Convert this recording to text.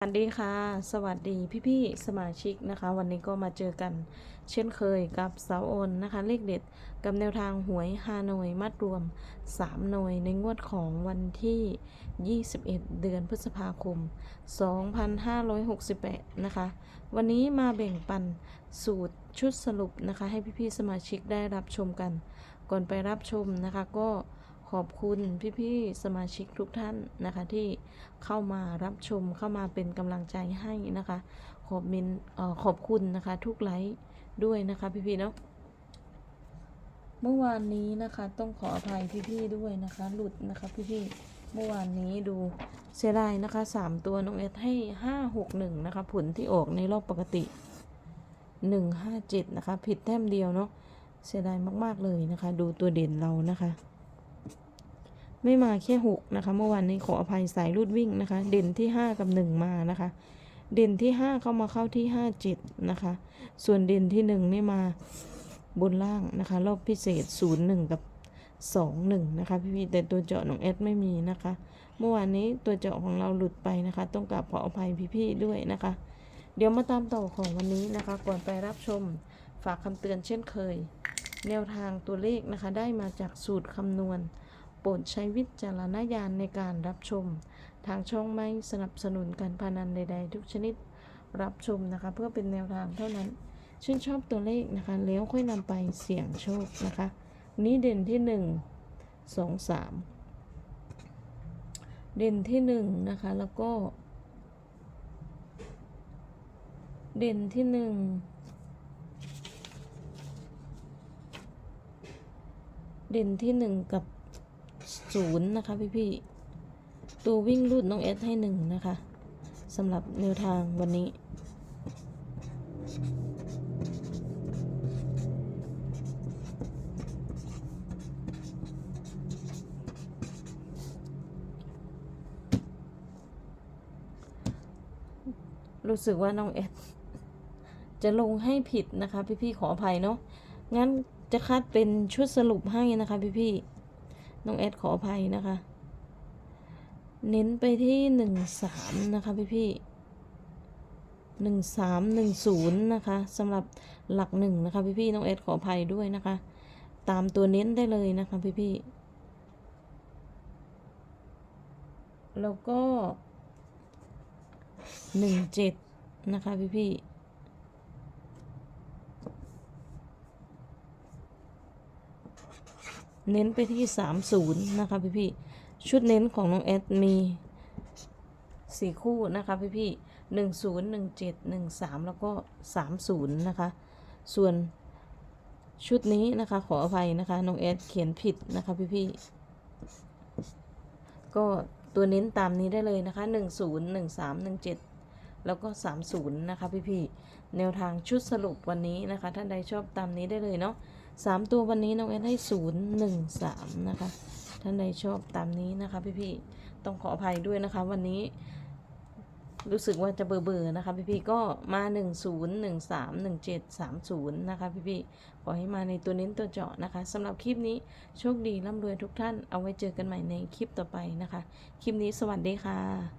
สวัสดีค่ะ สวัสดีพี่ๆสมาชิกนะคะ วันนี้ก็มาเจอกัน เช่นเคยกับเสาโอนนะคะ เลขเด็ดกับแนวทางหวยฮานอยมัดรวม 3 หน่วยในงวดของวันที่ 21 เดือนพฤษภาคม 2568 นะคะ วันนี้มาแบ่งปันสูตรชุดสรุปนะคะ ให้พี่ๆสมาชิกได้รับชมกัน ก่อนไปรับชมนะคะก็ ขอบคุณพี่ๆสมาชิกทุกท่านนะคะที่เข้ามารับชมเข้ามาเป็นกำลังใจให้นะคะ ขอบมินออขอบคุณนะคะ ทุกไลค์ด้วยนะคะพี่ๆเนาะเมื่อวานนี้นะคะต้องขออภัยพี่ๆด้วยนะคะ หลุดนะคะพี่ๆเมื่อวานนี้ดูเสียดายนะคะสามตัวน้องเอสให้ห้าหกหนึ่งนะคะ ผลที่ออกในรอบปกติหนึ่งห้าเจ็ดนะคะ ผิดแต้มเดียวเนาะเสียดายมากๆเลยนะคะ ดูตัวเด่นเรานะคะ ไม่มาแค่หกนะคะ เมื่อวานนี้ขออภัยสายรูดวิ่งนะคะ เด่นที่ห้ากับหนึ่งมานะคะ เด่นที่ห้าเข้ามาเข้าที่ห้าจ็ดนะคะ ส่วนเด่นที่หนึ่งนี่มาบนล่างนะคะ รอบพิเศษศูนย์หนึ่งกับสองหนึ่งนะคะ พี่ๆแต่ตัวเจาะน้องเอสไม่มีนะคะ เมื่อวานนี้ตัวเจาะของเราหลุดไปนะคะ ต้องกราบขออภัยพี่ๆด้วยนะคะ เดี๋ยวมาตามต่อของวันนี้นะคะ ก่อนไปรับชมฝากคำเตือนเช่นเคย แนวทางตัวเลขนะคะ ได้มาจากสูตรคำนวณ โปรดใช้วิจารณญาณในการรับชม ทางช่องไม่สนับสนุนการพนันใด ๆ ทุกชนิดรับชมนะคะ เพื่อเป็นแนวทางเท่านั้น ชื่นชอบตัวเลขนะคะ แล้วค่อยนำไปเสี่ยงโชคนะคะ นี้เด่นที่หนึ่งสองสามเด่นที่หนึ่งนะคะ แล้วก็ เด่นที่หนึ่งเด่นที่หนึ่งกับ ศูนย์นะคะพี่พี่ๆตัววิ่งรูดน้องเอสให้หนึ่งนะคะสำหรับแนวทางวันนี้ รู้สึกว่าน้องเอสจะลงให้ผิดนะคะพี่ๆขออภัยเนาะงั้นจะคัดเป็นชุดสรุปให้นะคะพี่ๆ น้องแอดขออภัยนะคะ เน้นไปที่หนึ่งสามนะคะพี่พี่หนึ่งสามหนึ่งศูนย์นะคะสำหรับหลักหนึ่งนะคะพี่พี่น้องแอดขออภัยด้วยนะคะ ตามตัวเน้นได้เลยนะคะพี่พี่แล้วก็หนึ่งเจ็ดนะคะพี่พี่ เน้นไปที่ 30 นะคะพี่พี่ๆชุดเน้นของน้องแอดมี 4 คู่นะคะพี่พี่ๆ10 17 13แล้วก็30นะคะ ส่วนชุดนี้นะคะขออภัยนะคะน้องแอดเขียนผิดนะคะพี่พี่ๆก็ตัวเน้นตามนี้ได้เลยนะคะ10 13 17แล้วก็30นะคะพี่พี่ๆแนวทางชุดสรุปวันนี้นะคะ ท่านใดชอบตามนี้ได้เลยเนาะ สามตัววันนี้น้องแอนให้ศูนย์หนึ่งสามนะคะ ท่านใดชอบตามนี้นะคะพี่ๆต้องขออภัยด้วยนะคะ วันนี้รู้สึกว่าจะเบอร์เบอร์นะคะพี่ๆก็มาหนึ่งศูนย์หนึ่งสามหนึ่งเจ็ดสามศูนย์นะคะพี่ๆขอให้มาในตัวเน้นตัวเจาะนะคะสำหรับคลิปนี้โชคดีร่ำรวยทุกท่านเอาไว้เจอกันใหม่ในคลิปต่อไปนะคะ คลิปนี้สวัสดีค่ะ